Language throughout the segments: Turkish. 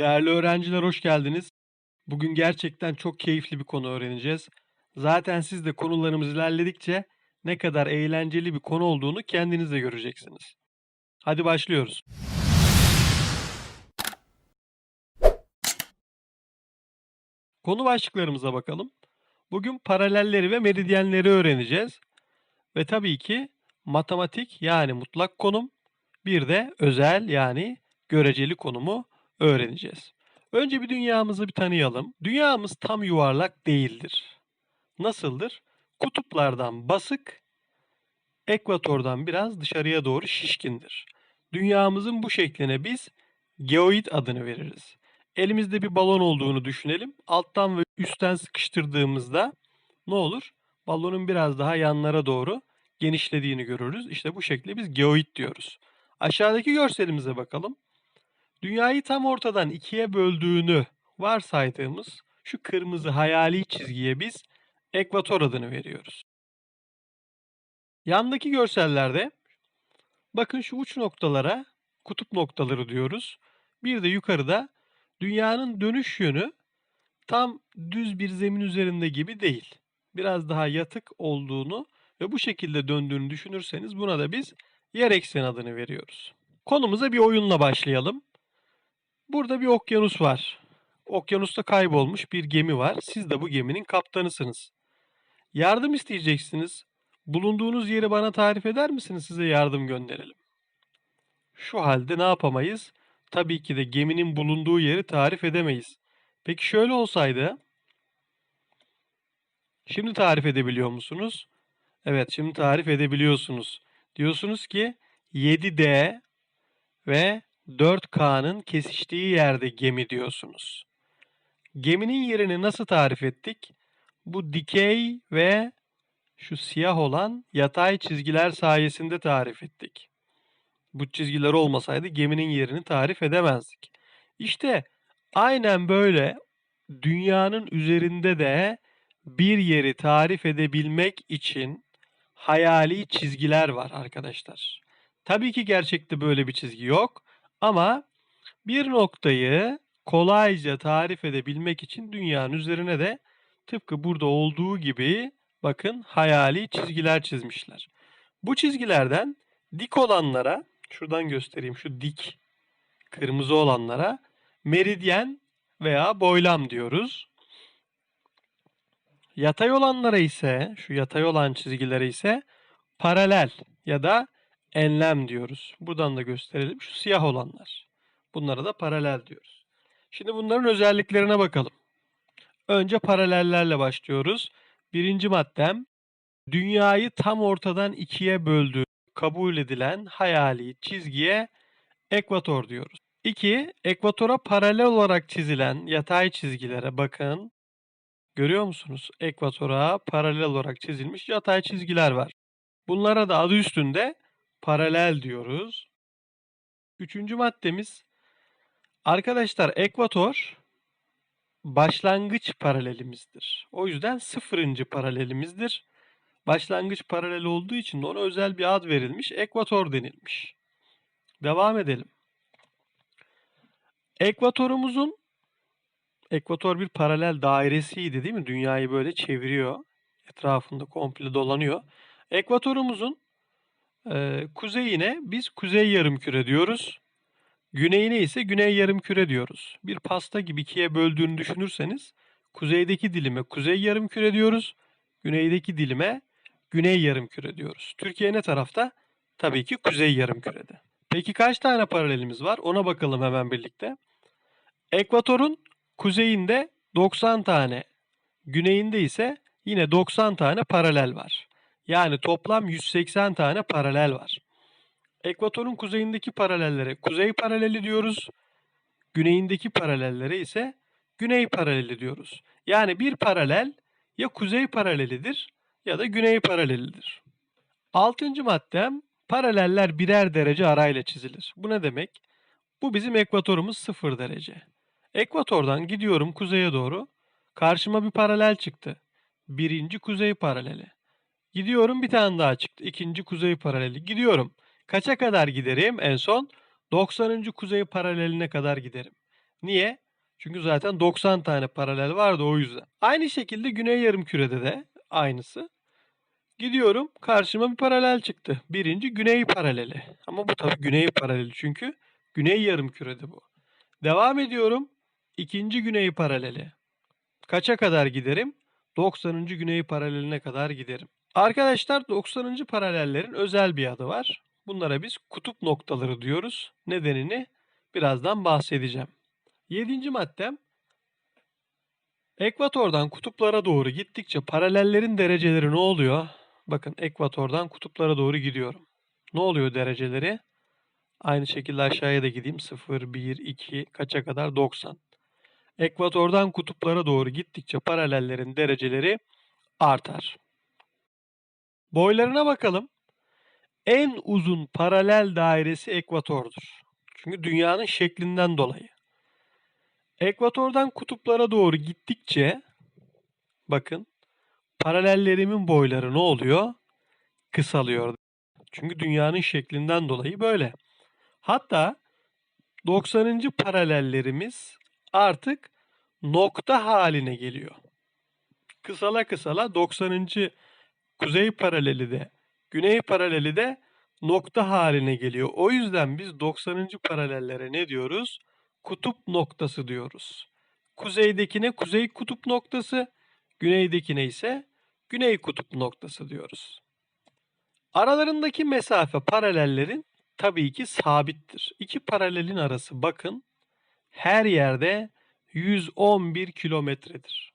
Değerli öğrenciler hoş geldiniz. Bugün gerçekten çok keyifli bir konu öğreneceğiz. Zaten siz de konularımız ilerledikçe ne kadar eğlenceli bir konu olduğunu kendiniz de göreceksiniz. Hadi başlıyoruz. Konu başlıklarımıza bakalım. Bugün paralelleri ve meridyenleri öğreneceğiz. Ve tabii ki matematik yani mutlak konum, bir de özel yani göreceli konumu öğreneceğiz. Önce bir dünyamızı bir tanıyalım. Dünyamız tam yuvarlak değildir. Nasıldır? Kutuplardan basık, ekvatordan biraz dışarıya doğru şişkindir. Dünyamızın bu şekline biz geoid adını veririz. Elimizde bir balon olduğunu düşünelim. Alttan ve üstten sıkıştırdığımızda ne olur? Balonun biraz daha yanlara doğru genişlediğini görürüz. İşte bu şekle biz geoid diyoruz. Aşağıdaki görselimize bakalım. Dünyayı tam ortadan ikiye böldüğünü varsaydığımız şu kırmızı hayali çizgiye biz ekvator adını veriyoruz. Yandaki görsellerde bakın şu uç noktalara kutup noktaları diyoruz. Bir de yukarıda dünyanın dönüş yönü tam düz bir zemin üzerinde gibi değil. Biraz daha yatık olduğunu ve bu şekilde döndüğünü düşünürseniz buna da biz yer ekseni adını veriyoruz. Konumuza bir oyunla başlayalım. Burada bir okyanus var. Okyanusta kaybolmuş bir gemi var. Siz de bu geminin kaptanısınız. Yardım isteyeceksiniz. Bulunduğunuz yeri bana tarif eder misiniz? Size yardım gönderelim. Şu halde ne yapamayız? Tabii ki de geminin bulunduğu yeri tarif edemeyiz. Peki şöyle olsaydı? Şimdi tarif edebiliyor musunuz? Evet, şimdi tarif edebiliyorsunuz. Diyorsunuz ki 7D ve 4K'nın kesiştiği yerde gemi diyorsunuz. Geminin yerini nasıl tarif ettik? Bu dikey ve şu siyah olan yatay çizgiler sayesinde tarif ettik. Bu çizgiler olmasaydı geminin yerini tarif edemezdik. İşte aynen böyle dünyanın üzerinde de bir yeri tarif edebilmek için hayali çizgiler var arkadaşlar. Tabii ki gerçekte böyle bir çizgi yok ama bir noktayı kolayca tarif edebilmek için dünyanın üzerine de tıpkı burada olduğu gibi bakın hayali çizgiler çizmişler. Bu çizgilerden dik olanlara, şuradan göstereyim şu dik kırmızı olanlara meridyen veya boylam diyoruz. Yatay olanlara ise, şu yatay olan çizgilere ise paralel ya da enlem diyoruz. Buradan da gösterelim. Şu siyah olanlar. Bunlara da paralel diyoruz. Şimdi bunların özelliklerine bakalım. Önce paralellerle başlıyoruz. Birinci maddem dünyayı tam ortadan ikiye böldüğü kabul edilen hayali çizgiye ekvator diyoruz. 2. Ekvatora paralel olarak çizilen yatay çizgilere bakın. Görüyor musunuz? Ekvatora paralel olarak çizilmiş yatay çizgiler var. Bunlara da adı üstünde paralel diyoruz. Üçüncü maddemiz arkadaşlar ekvator başlangıç paralelimizdir. O yüzden sıfırıncı paralelimizdir. Başlangıç paralel olduğu için ona özel bir ad verilmiş. Ekvator denilmiş. Devam edelim. Ekvatorumuzun ekvator bir paralel dairesiydi değil mi? Dünyayı böyle çeviriyor. Etrafında komple dolanıyor. Ekvatorumuzun e, kuzeyine biz kuzey yarımküre diyoruz. Güneyine ise güney yarımküre diyoruz. Bir pasta gibi ikiye böldüğünü düşünürseniz kuzeydeki dilime kuzey yarımküre diyoruz. Güneydeki dilime güney yarımküre diyoruz. Türkiye ne tarafta? Tabii ki kuzey yarımkürede. Peki kaç tane paralelimiz var? Ona bakalım hemen birlikte. Ekvatorun kuzeyinde 90 tane, güneyinde ise yine 90 tane paralel var. Yani toplam 180 tane paralel var. Ekvatorun kuzeyindeki paralellere kuzey paraleli diyoruz. Güneyindeki paralellere ise güney paraleli diyoruz. Yani bir paralel ya kuzey paralelidir ya da güney paralelidir. Altıncı maddem paraleller birer derece arayla çizilir. Bu ne demek? Bu bizim ekvatorumuz 0 derece. Ekvatordan gidiyorum kuzeye doğru. Karşıma bir paralel çıktı. Birinci kuzey paraleli. Gidiyorum bir tane daha çıktı. İkinci kuzey paraleli. Gidiyorum. Kaça kadar giderim? En son 90. kuzey paraleline kadar giderim. Niye? Çünkü zaten 90 tane paralel vardı o yüzden. Aynı şekilde güney yarımkürede de aynısı. Gidiyorum karşıma bir paralel çıktı. Birinci güney paraleli. Ama bu tabii güney paraleli çünkü güney yarımkürede bu. Devam ediyorum. İkinci güney paraleli. Kaça kadar giderim? 90. güney paraleline kadar giderim. Arkadaşlar 90. paralellerin özel bir adı var. Bunlara biz kutup noktaları diyoruz. Nedenini birazdan bahsedeceğim. Yedinci maddem ekvatordan kutuplara doğru gittikçe paralellerin dereceleri ne oluyor? Bakın ekvatordan kutuplara doğru gidiyorum. Ne oluyor dereceleri? Aynı şekilde aşağıya da gideyim. 0, 1, 2 kaça kadar? 90. Ekvatordan kutuplara doğru gittikçe paralellerin dereceleri artar. Boylarına bakalım. En uzun paralel dairesi ekvatordur. Çünkü dünyanın şeklinden dolayı. Ekvatordan kutuplara doğru gittikçe bakın paralellerimin boyları ne oluyor? Kısalıyor. Çünkü dünyanın şeklinden dolayı böyle. Hatta 90. paralellerimiz artık nokta haline geliyor. Kısala kısala 90. kuzey paraleli de güney paraleli de nokta haline geliyor. O yüzden biz 90. paralellere ne diyoruz? Kutup noktası diyoruz. Kuzeydekine kuzey kutup noktası, güneydekine ise güney kutup noktası diyoruz. Aralarındaki mesafe paralellerin tabii ki sabittir. İki paralelin arası bakın her yerde 111 kilometredir.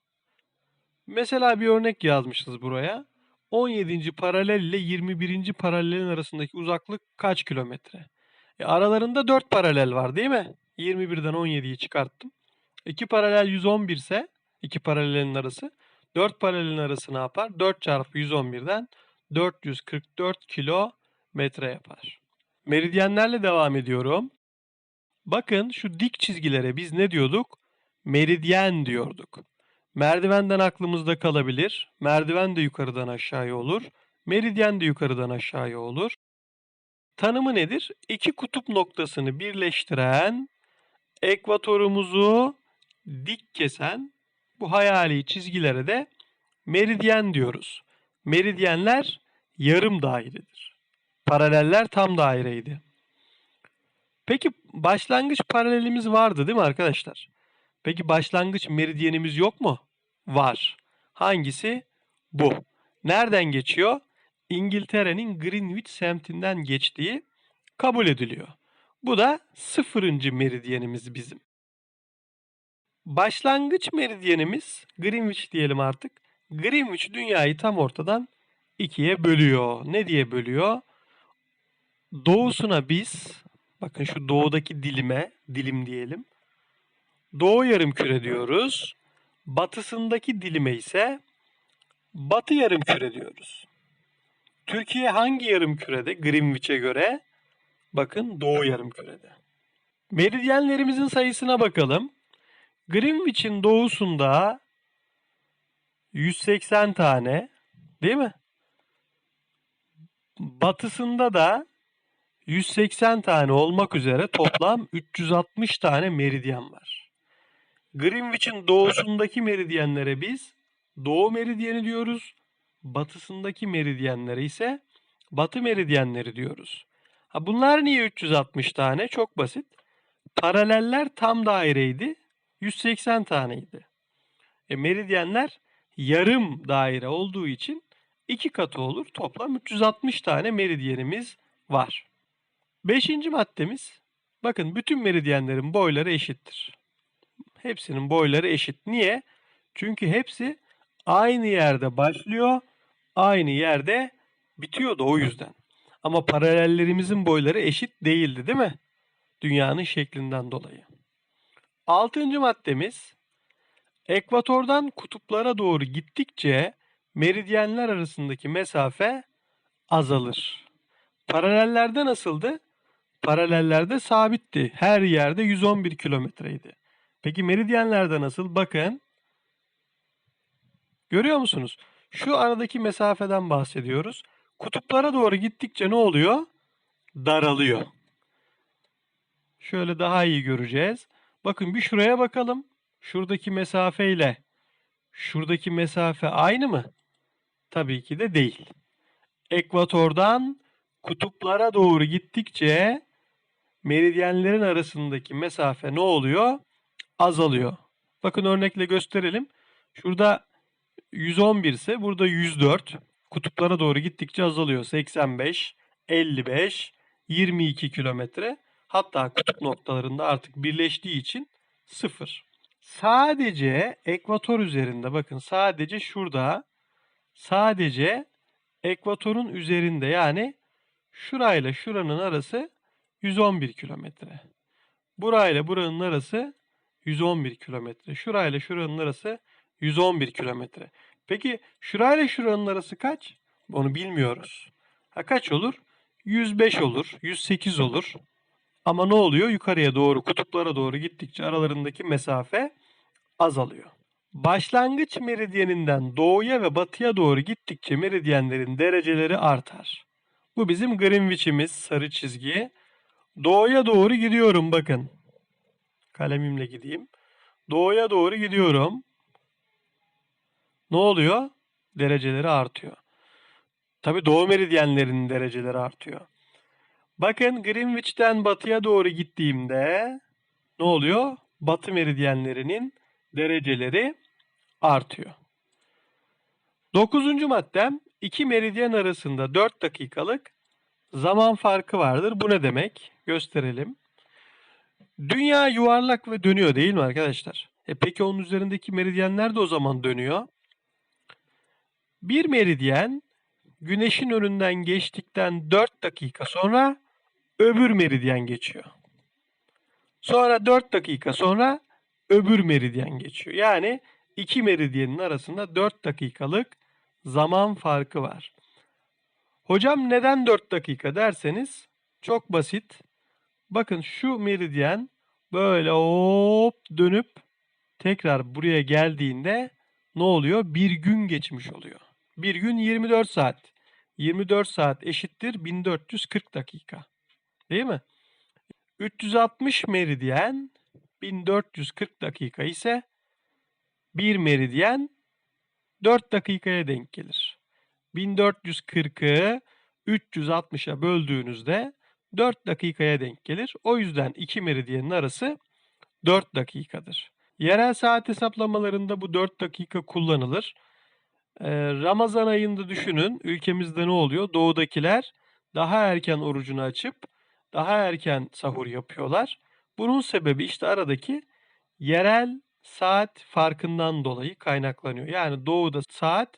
Mesela bir örnek yazmışız buraya. 17. paralel ile 21. paralelin arasındaki uzaklık kaç kilometre? E aralarında 4 paralel var değil mi? 21'den 17'yi çıkarttım. 2 paralel 111 ise 2 paralelin arası 4 paralelin arası ne yapar? 4 çarpı 111'den 444 kilometre yapar. Meridyenlerle devam ediyorum. Bakın şu dik çizgilere biz ne diyorduk? Meridyen diyorduk. Merdivenden aklımızda kalabilir. Merdiven de yukarıdan aşağıya olur. Meridyen de yukarıdan aşağıya olur. Tanımı nedir? İki kutup noktasını birleştiren, ekvatorumuzu dik kesen bu hayali çizgilere de meridyen diyoruz. Meridyenler yarım dairedir. Paraleller tam daireydi. Peki başlangıç paralelimiz vardı değil mi arkadaşlar? Peki başlangıç meridyenimiz yok mu? Var. Hangisi? Bu. Nereden geçiyor? İngiltere'nin Greenwich semtinden geçtiği kabul ediliyor. Bu da sıfırıncı meridyenimiz bizim. Başlangıç meridyenimiz Greenwich diyelim artık. Greenwich dünyayı tam ortadan ikiye bölüyor. Ne diye bölüyor? Doğusuna biz bakın şu doğudaki dilime dilim diyelim. Doğu yarımküre diyoruz. Batısındaki dilime ise batı yarımküre diyoruz. Türkiye hangi yarımkürede? Greenwich'e göre bakın doğu yarımkürede. Meridyenlerimizin sayısına bakalım. Greenwich'in doğusunda 180 tane değil mi? Batısında da 180 tane olmak üzere toplam 360 tane meridyen var. Greenwich'in doğusundaki meridyenlere biz doğu meridyeni diyoruz. Batısındaki meridyenlere ise batı meridyenleri diyoruz. Ha bunlar niye 360 tane? Çok basit. Paraleller tam daireydi. 180 taneydi. E, meridyenler yarım daire olduğu için iki katı olur. Toplam 360 tane meridyenimiz var. Beşinci maddemiz. Bakın bütün meridyenlerin boyları eşittir. Hepsinin boyları eşit. Niye? Çünkü hepsi aynı yerde başlıyor, aynı yerde bitiyor da o yüzden. Ama paralellerimizin boyları eşit değildi değil mi? Dünyanın şeklinden dolayı. Altıncı maddemiz ekvatordan kutuplara doğru gittikçe meridyenler arasındaki mesafe azalır. Paralellerde nasıldı? Paralellerde sabitti. Her yerde 111 kilometreydi. Peki meridyenlerde nasıl? Bakın. Görüyor musunuz? Şu aradaki mesafeden bahsediyoruz. Kutuplara doğru gittikçe ne oluyor? Daralıyor. Şöyle daha iyi göreceğiz. Bakın bir şuraya bakalım. Şuradaki mesafe ile şuradaki mesafe aynı mı? Tabii ki de değil. Ekvatordan kutuplara doğru gittikçe meridyenlerin arasındaki mesafe ne oluyor? Azalıyor. Bakın örnekle gösterelim. Şurada 111 ise burada 104. Kutuplara doğru gittikçe azalıyor. 85, 55, 22 kilometre. Hatta kutup noktalarında artık birleştiği için 0. Sadece ekvator üzerinde bakın sadece şurada sadece ekvatorun üzerinde yani şurayla şuranın arası 111 kilometre. Burayla buranın arası 111 kilometre. Şurayla şuranın arası 111 kilometre. Peki şurayla şuranın arası kaç? Onu bilmiyoruz. Ha kaç olur? 105 olur, 108 olur. Ama ne oluyor? Yukarıya doğru, kutuplara doğru gittikçe aralarındaki mesafe azalıyor. Başlangıç meridyeninden doğuya ve batıya doğru gittikçe meridyenlerin dereceleri artar. Bu bizim Greenwich'imiz sarı çizgi. Doğuya doğru gidiyorum bakın. Kalemimle gideyim. Doğuya doğru gidiyorum. Ne oluyor? Dereceleri artıyor. Tabi doğu meridyenlerinin dereceleri artıyor. Bakın Greenwich'ten batıya doğru gittiğimde ne oluyor? Batı meridyenlerinin dereceleri artıyor. Dokuzuncu maddem iki meridyen arasında 4 dakikalık zaman farkı vardır. Bu ne demek? Gösterelim. Dünya yuvarlak ve dönüyor değil mi arkadaşlar? E peki onun üzerindeki meridyenler de o zaman dönüyor. Bir meridyen güneşin önünden geçtikten 4 dakika sonra öbür meridyen geçiyor. Sonra 4 dakika sonra öbür meridyen geçiyor. Yani iki meridyenin arasında 4 dakikalık zaman farkı var. Hocam neden 4 dakika derseniz çok basit. Bakın şu meridyen böyle hop dönüp tekrar buraya geldiğinde ne oluyor? Bir gün geçmiş oluyor. Bir gün 24 saat. 24 saat eşittir 1440 dakika. Değil mi? 360 meridyen 1440 dakika ise bir meridyen 4 dakikaya denk gelir. 1440'ı 360'a böldüğünüzde 4 dakikaya denk gelir. O yüzden iki meridyenin arası 4 dakikadır. Yerel saat hesaplamalarında bu 4 dakika kullanılır. Ee, Ramazan ayında düşünün ülkemizde ne oluyor? Doğudakiler daha erken orucunu açıp daha erken sahur yapıyorlar. Bunun sebebi işte aradaki yerel saat farkından dolayı kaynaklanıyor. Yani doğuda saat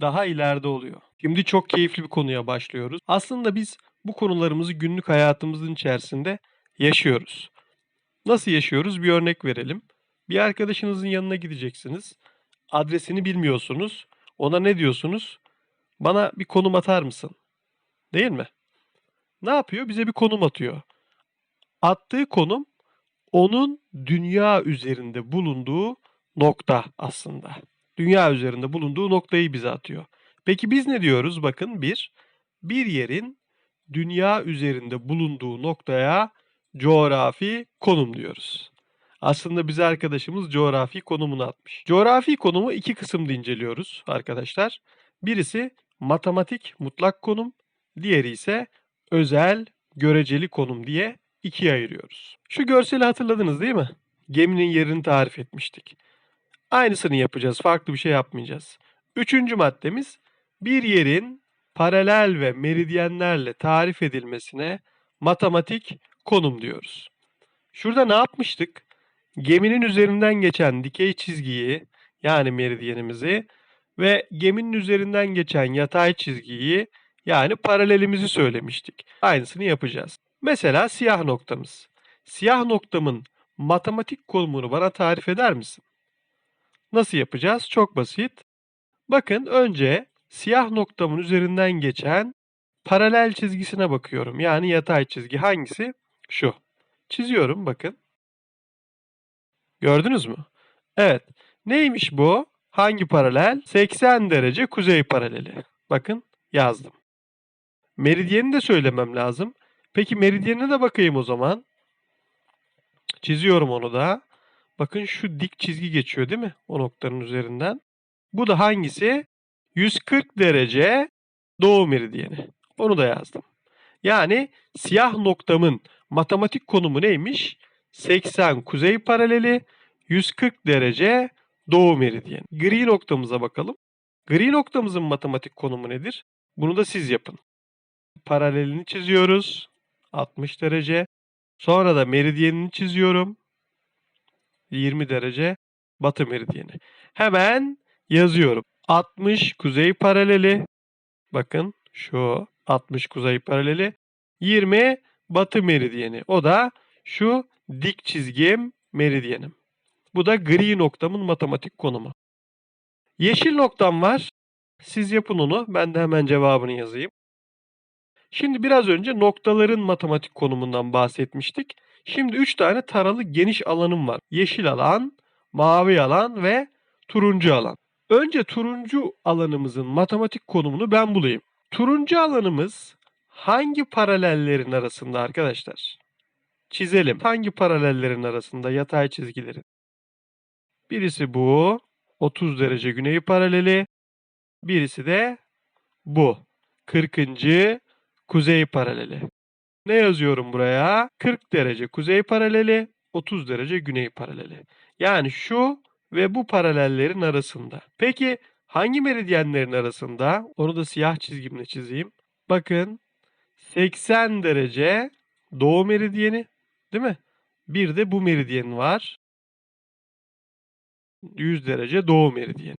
daha ileride oluyor. Şimdi çok keyifli bir konuya başlıyoruz. Aslında biz bu konularımızı günlük hayatımızın içerisinde yaşıyoruz. Nasıl yaşıyoruz? Bir örnek verelim. Bir arkadaşınızın yanına gideceksiniz. Adresini bilmiyorsunuz. Ona ne diyorsunuz? Bana bir konum atar mısın? Değil mi? Ne yapıyor? Bize bir konum atıyor. Attığı konum onun dünya üzerinde bulunduğu nokta aslında. Dünya üzerinde bulunduğu noktayı bize atıyor. Peki biz ne diyoruz? Bakın bir, bir yerin dünya üzerinde bulunduğu noktaya coğrafi konum diyoruz. Aslında bize arkadaşımız coğrafi konumunu atmış. Coğrafi konumu iki kısımda inceliyoruz arkadaşlar. Birisi matematik mutlak konum, diğeri ise özel göreceli konum diye ikiye ayırıyoruz. Şu görseli hatırladınız değil mi? Geminin yerini tarif etmiştik. Aynısını yapacağız. Farklı bir şey yapmayacağız. Üçüncü maddemiz bir yerin paralel ve meridyenlerle tarif edilmesine matematik konum diyoruz. Şurada ne yapmıştık? Geminin üzerinden geçen dikey çizgiyi yani meridyenimizi ve geminin üzerinden geçen yatay çizgiyi yani paralelimizi söylemiştik. Aynısını yapacağız. Mesela siyah noktamız. Siyah noktamın matematik konumunu bana tarif eder misin? Nasıl yapacağız? Çok basit. Bakın önce siyah noktamın üzerinden geçen paralel çizgisine bakıyorum. Yani yatay çizgi hangisi? Şu. Çiziyorum bakın. Gördünüz mü? Evet. Neymiş bu? Hangi paralel? 80 derece kuzey paraleli. Bakın yazdım. Meridyeni de söylemem lazım. Peki meridyenine de bakayım o zaman. Çiziyorum onu da. Bakın şu dik çizgi geçiyor değil mi? O noktanın üzerinden. Bu da hangisi? 140 derece doğu meridyeni. Onu da yazdım. Yani siyah noktamın matematik konumu neymiş? 80 kuzey paraleli, 140 derece doğu meridyeni. Gri noktamıza bakalım. Gri noktamızın matematik konumu nedir? Bunu da siz yapın. Paralelini çiziyoruz. 60 derece. Sonra da meridyenini çiziyorum. 20 derece batı meridyeni. Hemen yazıyorum. 60 kuzey paraleli. Bakın şu 60 kuzey paraleli. 20 batı meridyeni. O da şu dik çizgim meridyenim. Bu da gri noktamın matematik konumu. Yeşil noktam var. Siz yapın onu. Ben de hemen cevabını yazayım. Şimdi biraz önce noktaların matematik konumundan bahsetmiştik. Şimdi 3 tane taralı geniş alanım var. Yeşil alan, mavi alan ve turuncu alan. Önce turuncu alanımızın matematik konumunu ben bulayım. Turuncu alanımız hangi paralellerin arasında arkadaşlar? Çizelim. Hangi paralellerin arasında yatay çizgilerin? Birisi bu. 30 derece güney paraleli. Birisi de bu. 40. kuzey paraleli. Ne yazıyorum buraya? 40 derece kuzey paraleli, 30 derece güney paraleli. Yani şu ve bu paralellerin arasında. Peki hangi meridyenlerin arasında? Onu da siyah çizgimle çizeyim. Bakın 80 derece doğu meridyeni değil mi? Bir de bu meridyen var. 100 derece doğu meridyeni.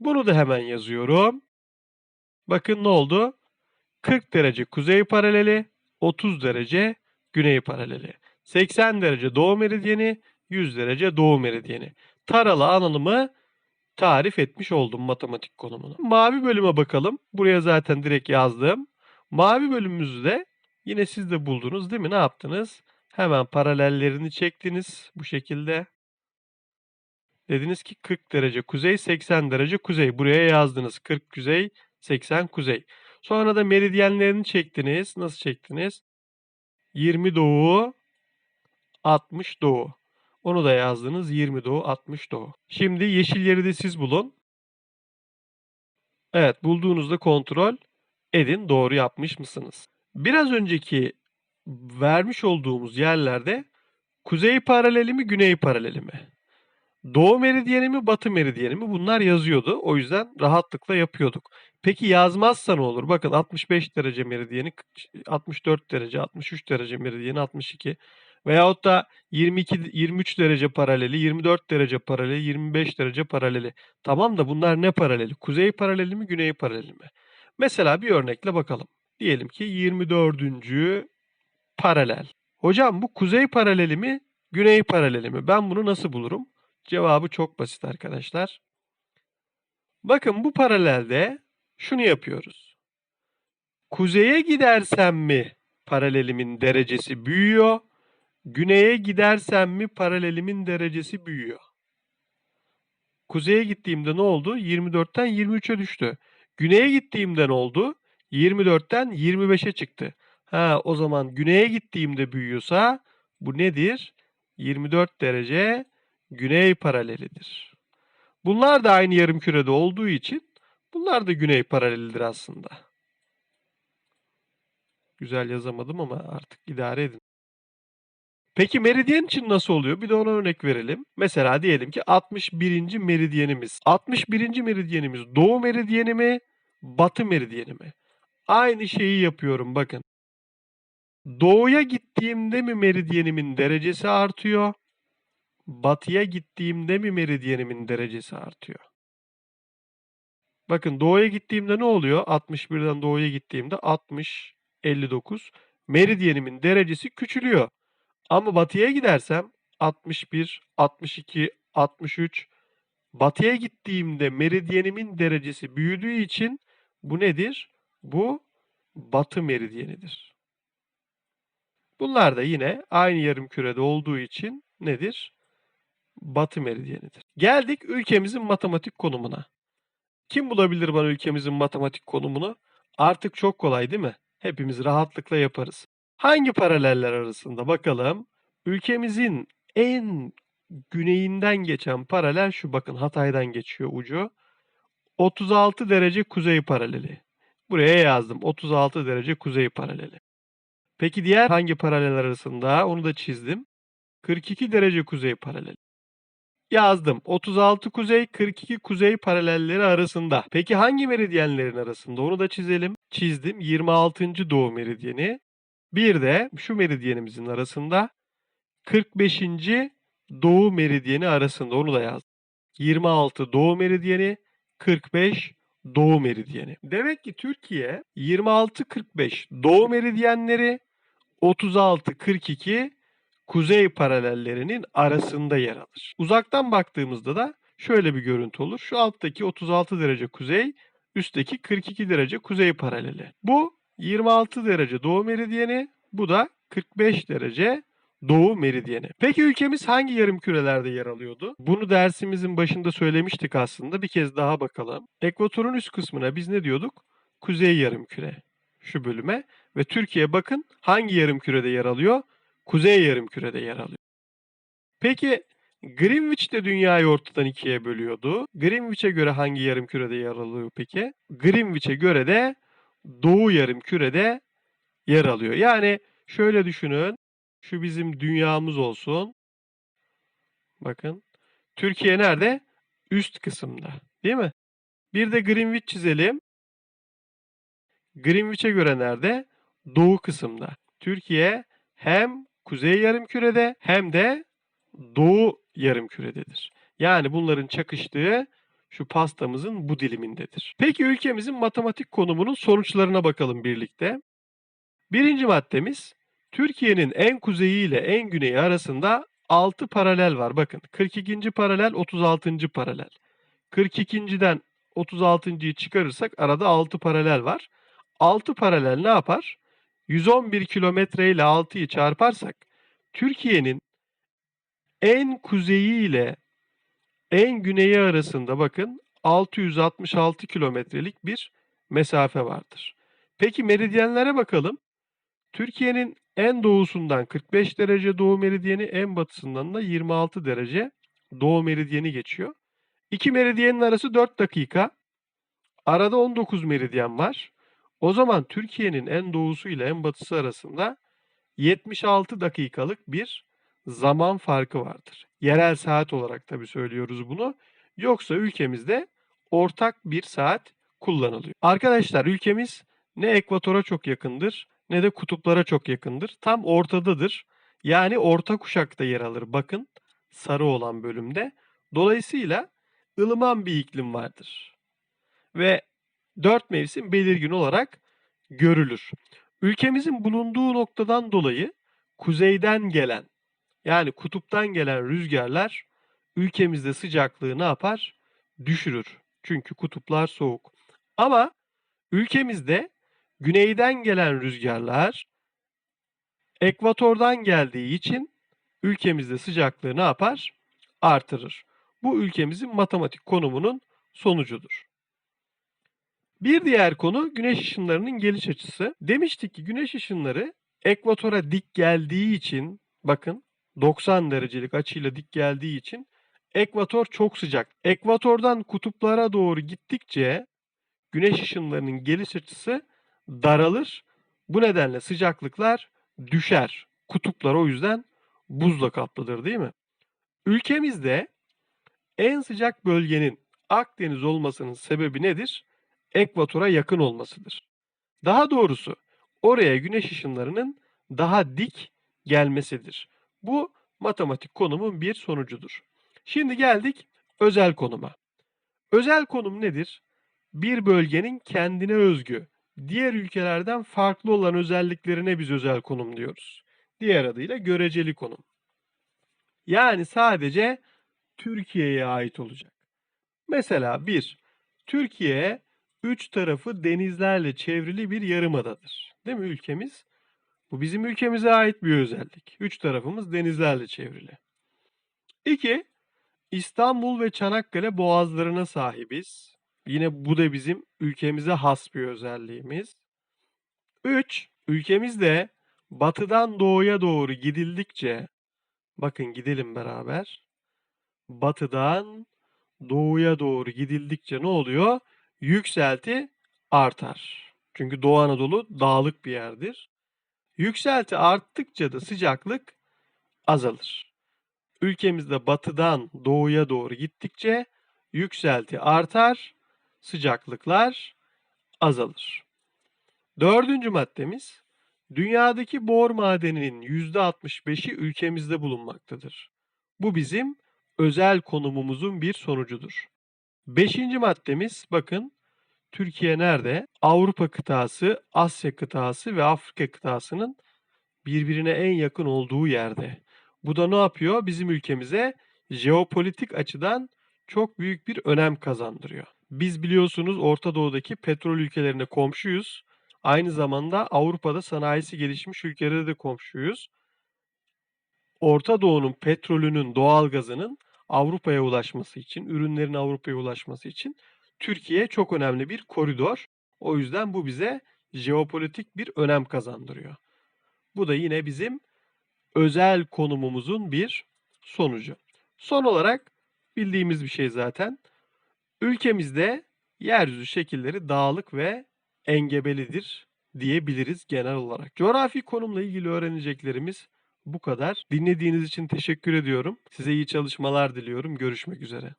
Bunu da hemen yazıyorum. Bakın ne oldu? 40 derece kuzey paraleli, 30 derece güney paraleli. 80 derece doğu meridyeni, 100 derece doğu meridyeni. Taralı alanımı tarif etmiş oldum matematik konumunu. Mavi bölüme bakalım. Buraya zaten direkt yazdım. Mavi bölümümüzde yine siz de buldunuz değil mi? Ne yaptınız? Hemen paralellerini çektiniz bu şekilde. Dediniz ki 40 derece kuzey, 80 derece kuzey. Buraya yazdınız. 40 kuzey, 80 kuzey. Sonra da meridyenlerini çektiniz. Nasıl çektiniz? 20 doğu, 60 doğu. Onu da yazdınız. 20 doğu, 60 doğu. Şimdi yeşil yeri de siz bulun. Evet, bulduğunuzda kontrol edin. Doğru yapmış mısınız? Biraz önceki vermiş olduğumuz yerlerde kuzey paraleli mi, güney paraleli mi? Doğu meridyeni mi, batı meridyeni mi? Bunlar yazıyordu. O yüzden rahatlıkla yapıyorduk. Peki yazmazsa ne olur? Bakın 65 derece meridyeni, 64 derece, 63 derece meridyeni, 62 veyahut da 22 23 derece paraleli, 24 derece paraleli, 25 derece paraleli. Tamam da bunlar ne paraleli? Kuzey paraleli mi, güney paraleli mi? Mesela bir örnekle bakalım. Diyelim ki 24. paralel. Hocam bu kuzey paraleli mi, güney paraleli mi? Ben bunu nasıl bulurum? Cevabı çok basit arkadaşlar. Bakın bu paralelde şunu yapıyoruz. Kuzeye gidersem mi paralelimin derecesi büyüyor? Güneye gidersem mi paralelimin derecesi büyüyor? Kuzeye gittiğimde ne oldu? 24'ten 23'e düştü. Güneye gittiğimde ne oldu? 24'ten 25'e çıktı. Ha, o zaman güneye gittiğimde büyüyorsa bu nedir? 24 derece güney paralelidir. Bunlar da aynı yarım kürede olduğu için bunlar da güney paralelidir aslında. Güzel yazamadım ama artık idare edin. Peki meridyen için nasıl oluyor? Bir de ona örnek verelim. Mesela diyelim ki 61. meridyenimiz. 61. meridyenimiz doğu meridyeni mi, batı meridyeni mi? Aynı şeyi yapıyorum bakın. Doğuya gittiğimde mi meridyenimin derecesi artıyor? batıya gittiğimde mi meridyenimin derecesi artıyor? Bakın doğuya gittiğimde ne oluyor? 61'den doğuya gittiğimde 60, 59. Meridyenimin derecesi küçülüyor. Ama batıya gidersem 61, 62, 63. Batıya gittiğimde meridyenimin derecesi büyüdüğü için bu nedir? Bu batı meridyenidir. Bunlar da yine aynı yarım kürede olduğu için nedir? batı meridyenidir. Geldik ülkemizin matematik konumuna. Kim bulabilir bana ülkemizin matematik konumunu? Artık çok kolay değil mi? Hepimiz rahatlıkla yaparız. Hangi paraleller arasında bakalım? Ülkemizin en güneyinden geçen paralel şu bakın Hatay'dan geçiyor ucu. 36 derece kuzey paraleli. Buraya yazdım. 36 derece kuzey paraleli. Peki diğer hangi paralel arasında? Onu da çizdim. 42 derece kuzey paraleli. Yazdım. 36 kuzey, 42 kuzey paralelleri arasında. Peki hangi meridyenlerin arasında? Onu da çizelim. Çizdim. 26. doğu meridyeni. Bir de şu meridyenimizin arasında 45. doğu meridyeni arasında. Onu da yazdım. 26 doğu meridyeni, 45 doğu meridyeni. Demek ki Türkiye 26-45 doğu meridyenleri, 36-42 kuzey paralellerinin arasında yer alır. Uzaktan baktığımızda da şöyle bir görüntü olur. Şu alttaki 36 derece kuzey, üstteki 42 derece kuzey paraleli. Bu 26 derece doğu meridyeni, bu da 45 derece doğu meridyeni. Peki ülkemiz hangi yarım kürelerde yer alıyordu? Bunu dersimizin başında söylemiştik aslında. Bir kez daha bakalım. Ekvatorun üst kısmına biz ne diyorduk? Kuzey yarım küre. Şu bölüme ve Türkiye bakın hangi yarım kürede yer alıyor? Kuzey yarım kürede yer alıyor. Peki Greenwich de dünyayı ortadan ikiye bölüyordu. Greenwich'e göre hangi yarım kürede yer alıyor peki? Greenwich'e göre de doğu yarım kürede yer alıyor. Yani şöyle düşünün. Şu bizim dünyamız olsun. Bakın. Türkiye nerede? Üst kısımda. Değil mi? Bir de Greenwich çizelim. Greenwich'e göre nerede? Doğu kısımda. Türkiye hem kuzey yarımkürede hem de doğu yarımkürededir. Yani bunların çakıştığı şu pastamızın bu dilimindedir. Peki ülkemizin matematik konumunun sonuçlarına bakalım birlikte. Birinci maddemiz Türkiye'nin en kuzeyi ile en güneyi arasında 6 paralel var. Bakın 42. paralel 36. paralel. 42.den 36.yı çıkarırsak arada 6 paralel var. 6 paralel ne yapar? 111 kilometre ile 6'yı çarparsak Türkiye'nin en kuzeyi ile en güneyi arasında bakın 666 kilometrelik bir mesafe vardır. Peki meridyenlere bakalım. Türkiye'nin en doğusundan 45 derece doğu meridyeni, en batısından da 26 derece doğu meridyeni geçiyor. İki meridyenin arası 4 dakika. Arada 19 meridyen var. O zaman Türkiye'nin en doğusu ile en batısı arasında 76 dakikalık bir zaman farkı vardır. Yerel saat olarak tabii söylüyoruz bunu. Yoksa ülkemizde ortak bir saat kullanılıyor. Arkadaşlar ülkemiz ne ekvatora çok yakındır ne de kutuplara çok yakındır. Tam ortadadır. Yani orta kuşakta yer alır. Bakın sarı olan bölümde. Dolayısıyla ılıman bir iklim vardır. Ve dört mevsim belirgin olarak görülür. Ülkemizin bulunduğu noktadan dolayı kuzeyden gelen yani kutuptan gelen rüzgarlar ülkemizde sıcaklığı ne yapar? Düşürür. Çünkü kutuplar soğuk. Ama ülkemizde güneyden gelen rüzgarlar ekvatordan geldiği için ülkemizde sıcaklığı ne yapar? Artırır. Bu ülkemizin matematik konumunun sonucudur. Bir diğer konu güneş ışınlarının geliş açısı. Demiştik ki güneş ışınları ekvatora dik geldiği için bakın 90 derecelik açıyla dik geldiği için ekvator çok sıcak. Ekvatordan kutuplara doğru gittikçe güneş ışınlarının geliş açısı daralır. Bu nedenle sıcaklıklar düşer. Kutuplar o yüzden buzla kaplıdır değil mi? Ülkemizde en sıcak bölgenin Akdeniz olmasının sebebi nedir? Ekvatora yakın olmasıdır. Daha doğrusu oraya güneş ışınlarının daha dik gelmesidir. Bu matematik konumun bir sonucudur. Şimdi geldik özel konuma. Özel konum nedir? Bir bölgenin kendine özgü, diğer ülkelerden farklı olan özelliklerine biz özel konum diyoruz. Diğer adıyla göreceli konum. Yani sadece Türkiye'ye ait olacak. Mesela bir, Türkiye üç tarafı denizlerle çevrili bir yarımadadır. Değil mi ülkemiz? Bu bizim ülkemize ait bir özellik. Üç tarafımız denizlerle çevrili. İki, İstanbul ve Çanakkale boğazlarına sahibiz. Yine bu da bizim ülkemize has bir özelliğimiz. 3. Ülkemizde batıdan doğuya doğru gidildikçe bakın gidelim beraber. batıdan doğuya doğru gidildikçe ne oluyor? Yükselti artar. Çünkü Doğu Anadolu dağlık bir yerdir. Yükselti arttıkça da sıcaklık azalır. Ülkemizde batıdan doğuya doğru gittikçe yükselti artar, sıcaklıklar azalır. Dördüncü maddemiz, dünyadaki bor madeninin %65'i ülkemizde bulunmaktadır. Bu bizim özel konumumuzun bir sonucudur. Beşinci maddemiz, bakın Türkiye nerede? Avrupa kıtası, Asya kıtası ve Afrika kıtasının birbirine en yakın olduğu yerde. Bu da ne yapıyor? Bizim ülkemize jeopolitik açıdan çok büyük bir önem kazandırıyor. Biz biliyorsunuz Orta Doğu'daki petrol ülkelerine komşuyuz. Aynı zamanda Avrupa'da sanayisi gelişmiş ülkelere de komşuyuz. Orta Doğu'nun petrolünün, doğalgazının Avrupa'ya ulaşması için, ürünlerin Avrupa'ya ulaşması için Türkiye çok önemli bir koridor. O yüzden bu bize jeopolitik bir önem kazandırıyor. Bu da yine bizim özel konumumuzun bir sonucu. Son olarak bildiğimiz bir şey zaten. Ülkemizde yeryüzü şekilleri dağlık ve engebelidir diyebiliriz genel olarak. Coğrafi konumla ilgili öğreneceklerimiz bu kadar. Dinlediğiniz için teşekkür ediyorum. Size iyi çalışmalar diliyorum. Görüşmek üzere.